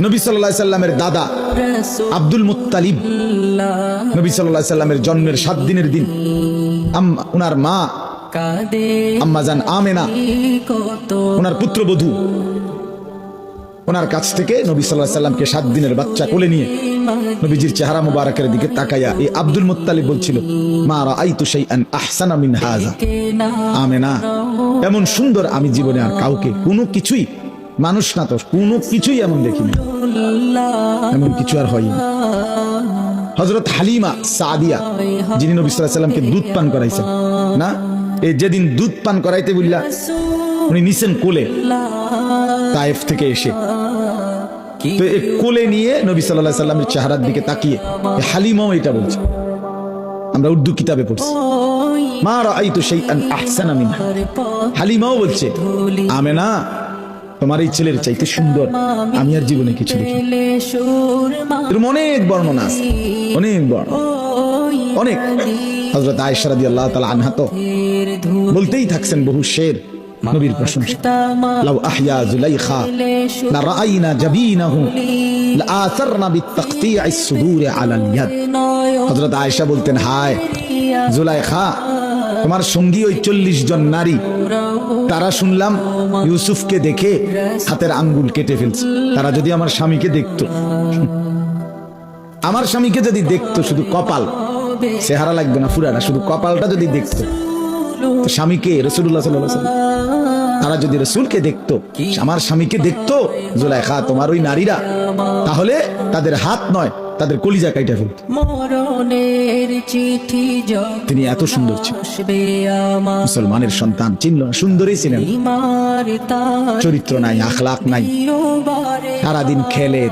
নবী সাল্লাহ সাল্লামের দাদা আব্দুল মুত্তালিব। নবী সাল্লাহ সাল্লামের জন্মের সাত দিনের দিন। উনার মা আম্মাজান আমেনা ওনার পুত্রবধূ। ওনার কাছ থেকে নবী সাল্লাহ সাল্লামকে সাত দিনের বাচ্চা কোলে নিয়ে নবীজির চেহারা মুবারকের দিকে তাকাইয়া এই আব্দুল মুত্তালিব বলছিল মা আহসানা মিন হাযা। আমেনা এমন সুন্দর আমি জীবনে আর কাউকে কোনো কিছুই মানুষ না তো, কোনো কিছুই এমন দেখিনি। এমন কিছু আর হয়নি। হজরত হালিমা সাদিয়া, যিনি নবী সাল্লাল্লাহু দুধ পান করাইছেন, না? এই যেদিন দুধ পান করাইতে বললা, উনি নিছেন কোলে, তায়েফ থেকে এসে। তো এই কোলে নিয়ে নবী আলাইহি সাল্লামের চেহারার দিকে তাকিয়ে হালিমাও এটা বলছে। আমরা উর্দু কিতাবে পড়ছি। মা রাআইতু শাইআন আহসানা মিনহা। হালিমাও বলছে, আমেনা তোমার এই ছেলের চাইতে সুন্দর। আমি আর জীবনে কিছু দেখি অনেক বর্ণনা আছে। অনেক বর্ণনা। অনেক। হযরত আয়েশা রাদিয়াল্লাহু তাআলা আনহা তো বলতেই থাকছেন বহু শের নবীর প্রশংসা। লাউ আহইয়া জুলাইখা লা রাআইনা জাবিনাহু লা ইয়াদ। হযরত আয়েশা বলতেন, হায় জুলাইখা তোমার সঙ্গী ওই চল্লিশ জন নারী। তারা শুনলাম ইউসুফকে দেখে হাতের আঙ্গুল কেটে ফেলছে। তারা যদি আমার স্বামীকে দেখতো। আমার স্বামীকে যদি দেখতো শুধু কপাল, চেহারা লাগবে না ফুরানা শুধু কপালটা যদি দেখতো। স্বামীকে রসুল্লাহ সাল্লাহ তারা যদি রসুলকে দেখতো, আমার স্বামীকে দেখতো, জুলাইখা, তোমার ওই নারীরা, তাহলে তাদের হাত নয় তাদের কলিজা কাইটা ফেলত মরণের চিঠি তিনি এত সুন্দর মুসলমানের সন্তান চিনল সুন্দরী সুন্দরই ছিলেন। চরিত্র নাই আখলাখ নাই। সারাদিন খেলে।